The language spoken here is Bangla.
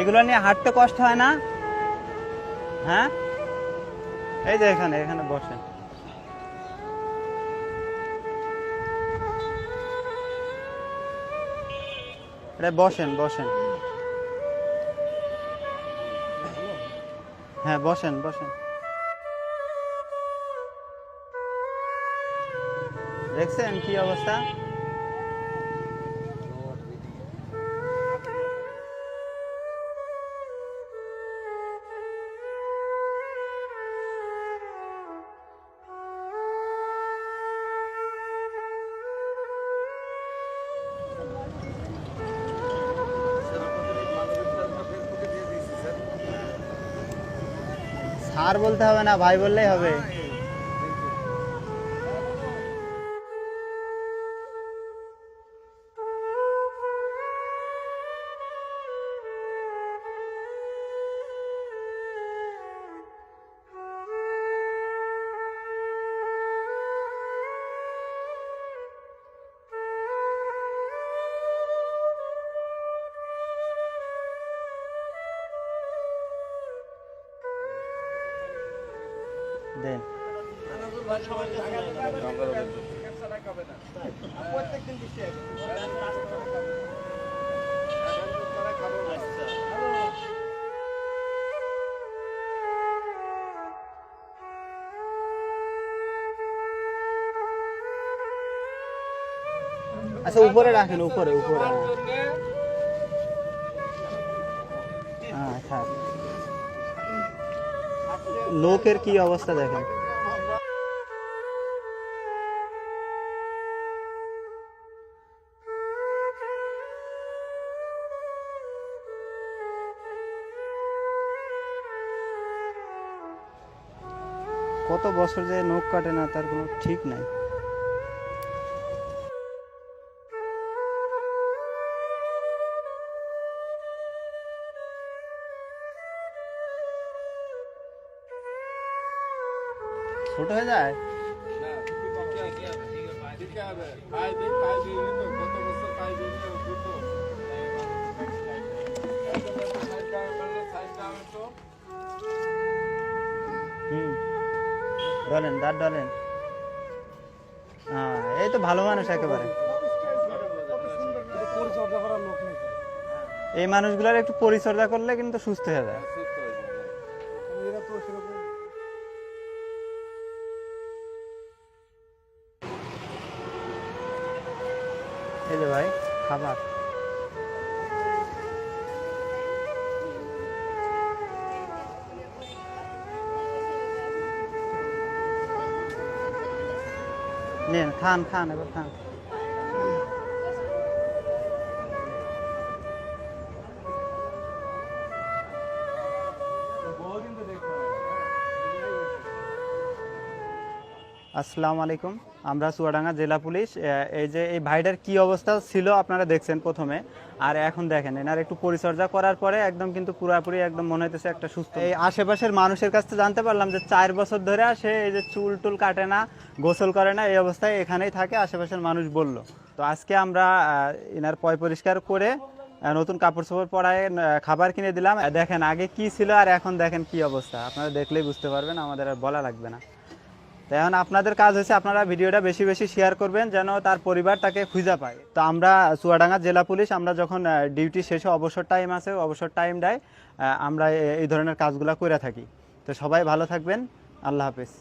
এগুলো নিয়ে হাঁটতে কষ্ট হয় না? হ্যাঁ? এই যে এখানে এখানে বসেন। বসেন বসেন। হ্যাঁ বসেন বসেন। দেখছেন কি অবস্থা? স্যার বলতে হবে না ভাই বললেই হবে। দেন। আচ্ছা উপরে রাখেন উপরে উপরে। হ্যাঁ লোকের কি অবস্থা দেখেন? কত বছর যে নখ কাটে না তার কোনো ঠিক নাই। ছোট হয়ে যায়? হুম। ডলেন দাঁত ডলেন। হ্যাঁ এই তো ভালো মানুষ একেবারে। এই মানুষগুলোর একটু পরিচর্যা করলে কিন্তু সুস্থ হয়ে যায়। এই ভাই খাবার। নেন খান খান এবার খান। আসসালামু আলাইকুম। আমরা চুয়াডাঙ্গা জেলা পুলিশ এই যে এই ভাইটার কি অবস্থা ছিল আপনারা দেখছেন প্রথমে। আর এখন দেখেন, এনার একটু পরিচর্যা করার পরে একদম কিন্তু পুরোপুরি একদম মনে হইতেছে একটা সুস্থ। এই আশেপাশের মানুষের কাছ থেকে জানতে পারলাম যে চার বছর ধরে আসে এই যে চুল টুল কাটে না, গোসল করে না, এই অবস্থায় এখানেই থাকে, আশেপাশের মানুষ বলল। তো আজকে আমরা এনার পয় পরিষ্কার করে নতুন কাপড় চোপড় পরায় খাবার কিনে দিলাম। দেখেন আগে কি ছিল আর এখন দেখেন কি অবস্থা। আপনারা দেখলেই বুঝতে পারবেন, আমাদের আর বলা লাগবে না। এখন আপনাদের কাজ হচ্ছে আপনারা ভিডিওটা বেশি বেশি শেয়ার করবেন যেন তার পরিবার তাকে খুঁজে পায়। তো আমরা চুয়াডাঙ্গা জেলা পুলিশ, আমরা যখন ডিউটি শেষে অবসর টাইম আছে, অবসর টাইম দেয় আমরা এই ধরনের কাজগুলো করে থাকি। তো সবাই ভালো থাকবেন। আল্লাহ হাফিজ।